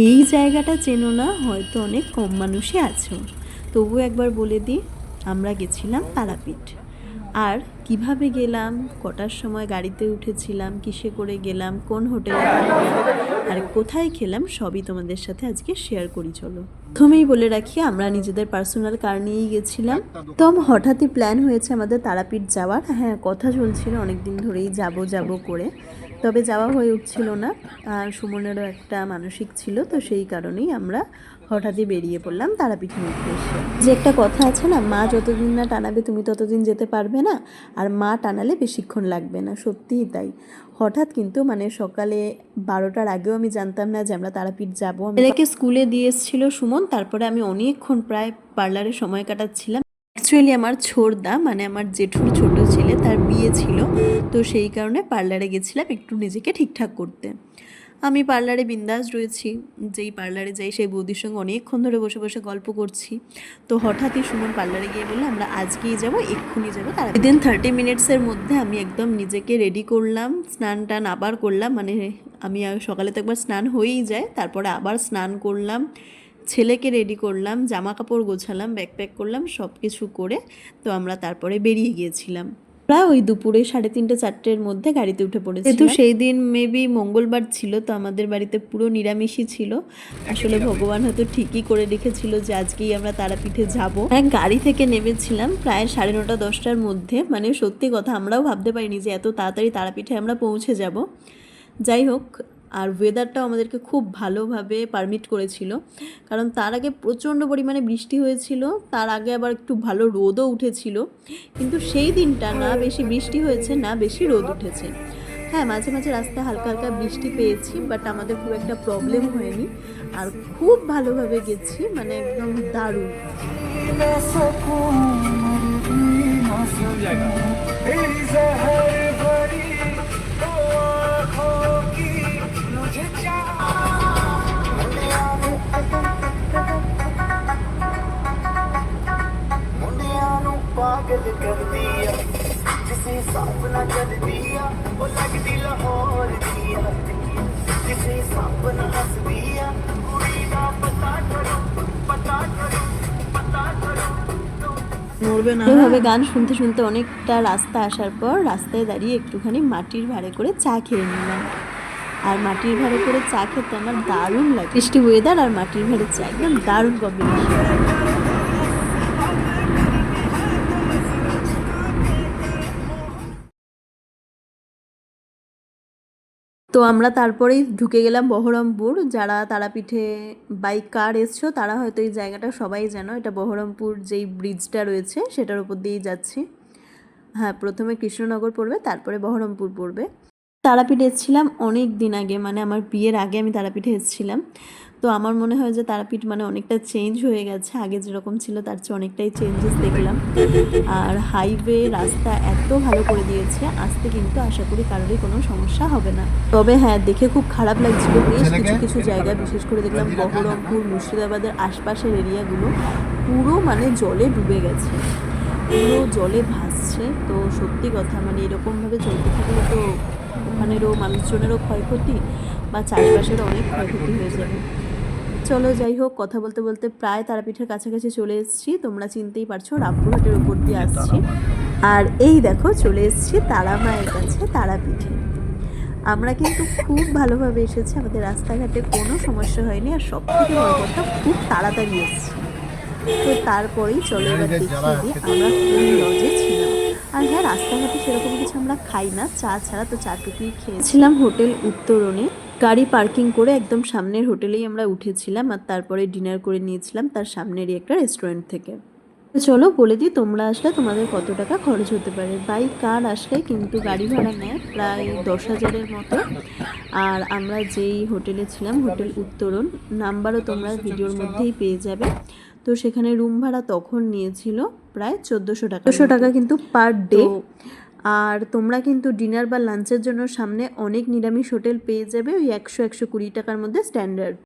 এই জায়গাটা চেনো না? হয়তো অনেক কম মানুষই আছো। তবু একবার বলে দিই, আমরা গেছিলাম তারাপীঠ। আর কীভাবে গেলাম? কটার সময় গাড়িতে উঠেছিলাম? কিসে করে গেলাম? কোন হোটেলে আর কোথায় খেলাম? সবই তোমাদের সাথে আজকে শেয়ার করি, চলো। প্রথমেই বলে রাখি, আমরা নিজেদের পার্সোনাল কার নিয়েই গেছিলাম। তো হঠাৎই প্ল্যান হয়েছে আমাদের তারাপীঠ যাওয়ার। হ্যাঁ কথা চলছিল অনেক দিন ধরেই যাব যাব করে। তবে যাওয়া হয়ে উঠছিল না। আর সুমনেরও একটা মানসিক ছিল, তো সেই কারণেই আমরা হঠাৎই বেরিয়ে পড়লাম তারাপীঠের উদ্দেশ্যে। যে একটা কথা আছে না, মা যতদিন না টানাবে তুমি ততদিন যেতে পারবে না, আর মা টানালে বেশিক্ষণ লাগবে না, সত্যিই তাই। হঠাৎ কিন্তু মানে সকালে বারোটার আগেও আমি জানতাম না যে আমরা তারাপীঠ যাব। ছেলেকে স্কুলে দিয়ে এসেছিল সুমন, তারপরে আমি অনেকক্ষণ প্রায় পার্লারে সময় কাটাচ্ছিলাম। অ্যাকচুয়ালি আমার ছোড়দা মানে আমার জেঠুর ছোট ছেলে, তার বিয়ে ছিল। তো সেই কারণে পার্লারে গেছিলাম একটু নিজেকে ঠিকঠাক করতে। আমি পার্লারে বিন্দাস রয়েছি। যেই পার্লারে যাই, সেই বৌদির সঙ্গে অনেকক্ষণ ধরে বসে বসে গল্প করছি। তো হঠাৎই সুমন পার্লারে গিয়ে বলল, আমরা আজকেই যাব, এক্ষুনি যাব তার উইদিন থার্টি মিনিটসের মধ্যে আমি একদম নিজেকে রেডি করলাম, স্নান টান আবার করলাম। মানে আমি সকালে তো একবার স্নান হয়েই যায়, তারপরে আবার স্নান করলাম। ছেলেকে রেডি করলাম জামা কাপড় গোছালাম ব্যাগ প্যাক করলাম সব কিছু করে তো আমরা তারপরে বেরিয়ে গিয়েছিলাম। প্রায় ওই দুপুরে সাড়ে তিনটে চারটের মধ্যে গাড়িতে উঠে পড়েছি যেহেতু সেই দিন মেবি মঙ্গলবার ছিল তো আমাদের বাড়িতে পুরো নিরামিষই ছিল। আসলে ভগবান হয়তো ঠিকই করে রেখেছিল যে আজকেই আমরা তারাপীঠে যাব। হ্যাঁ গাড়ি থেকে নেমেছিলাম প্রায় সাড়ে নটা দশটার মধ্যে। মানে সত্যি কথা আমরাও ভাবতে পারিনি যে এত তাড়াতাড়ি তারাপীঠে আমরা পৌঁছে যাব। যাই হোক আর ওয়েদারটাও আমাদেরকে খুব ভালোভাবে পারমিট করেছিল। কারণ তার আগে প্রচণ্ড পরিমাণে বৃষ্টি হয়েছিল, তার আগে আবার একটু ভালো রোদও উঠেছিল। কিন্তু সেই দিনটা না বেশি বৃষ্টি হয়েছে, না বেশি রোদ উঠেছে। হ্যাঁ মাঝে মাঝে রাস্তায় হালকা হালকা বৃষ্টি পেয়েছি বাট আমাদের খুব একটা প্রবলেম হয়নি। আর খুব ভালোভাবে গেছি মানে একদম দারুণ। पागल कर এভাবে গান শুনতে শুনতে অনেকটা রাস্তা আসার পর রাস্তায় দাঁড়িয়ে একটুখানি মাটির ভাড়ে করে চা খেয়ে নিলাম। আর মাটির ভাড়ে করে চা খেতে আমার দারুণ লাগে। বৃষ্টি ওয়েদার আর মাটির ভাড়ে চা, একদম দারুণ কম্বিনেশন তো আমরা তারপরেই ঢুকে গেলাম বহরমপুর। যারা তারাপীঠে বাইক কার এসছো, তারা হয়তো এই জায়গাটা সবাই জানো। এটা বহরমপুর যেই ব্রিজটা রয়েছে, সেটার উপর দিয়েই যাচ্ছি। হ্যাঁ প্রথমে কৃষ্ণনগর পড়বে, তারপরে বহরমপুর পড়বে। তারাপীঠে এসেছিলাম অনেক দিন আগে মানে আমার বিয়ের আগে আমি তারাপীঠে এসেছিলাম। তো আমার মনে হয় যে তারাপীঠ মানে অনেকটা চেঞ্জ হয়ে গেছে। আগে যেরকম ছিল তার চেয়ে অনেকটাই চেঞ্জেস দেখলাম। আর হাইওয়ে রাস্তা এত ভালো করে দিয়েছে আসতে কিন্তু আশা করি কারোরই কোনো সমস্যা হবে না। তবে হ্যাঁ দেখে খুব খারাপ লাগছিল বেশ কিছু কিছু জায়গায় বিশেষ করে দেখলাম বহরমপুর মুর্শিদাবাদের আশপাশের এরিয়াগুলো পুরো মানে জলে ডুবে গেছে। পুরো জলে ভাসছে। তো সত্যি কথা মানে এরকমভাবে চলতে থাকলে তো ওখানেরও মানুষজনেরও ক্ষয়ক্ষতি বা চারপাশেরও অনেক ক্ষয়ক্ষতি হয়ে যাবে। চলো যাই হোক কথা বলতে বলতে প্রায় তারাপীঠের কাছাকাছি চলে এসেছি। তোমরা চিনতেই পারছ রামপুরহাটের উপর দিয়ে আসছি। আর এই দেখো চলে এসেছি তারা মায়ের কাছে তারাপীঠে। আমরা কিন্তু খুব ভালোভাবে এসেছি আমাদের রাস্তাঘাটে কোনো সমস্যা হয়নি আর সব থেকে বড় কথা খুব তাড়াতাড়ি এসেছি। তো তারপরেই চলো এবার দেখিয়ে আমরা কোন লজে ছিলাম আর হ্যাঁ রাস্তাঘাটে সেরকম কিছু আমরা খাই না। চা ছাড়া তো চা টুকুই খেয়েছিলাম হোটেল উত্তরণে। গাড়ি পার্কিং করে একদম সামনের হোটেলেই আমরা উঠেছিলাম আর তারপরে ডিনার করে নিয়েছিলাম তার সামনেরই একটা রেস্টুরেন্ট থেকে। চলো বলে দিই, তোমরা আসলে তোমাদের কত টাকা খরচ হতে পারে? বাইক কার আসলে কিন্তু গাড়ি ভাড়া নেয় প্রায় দশ হাজারের মতো। আর আমরা যেই হোটেলে ছিলাম, হোটেল উত্তরণ, নাম্বারও তোমরা ভিডিওর মধ্যেই পেয়ে যাবে। তো সেখানে রুম ভাড়া তখন নিয়েছিল প্রায় চোদ্দোশো টাকা চোদ্দোশো টাকা কিন্তু পার ডে আর তোমরা কিন্তু ডিনার বা লাঞ্চের জন্য সামনে অনেক নিরামিষ হোটেল পেয়ে যাবে ওই একশো একশো কুড়ি টাকার মধ্যে স্ট্যান্ডার্ড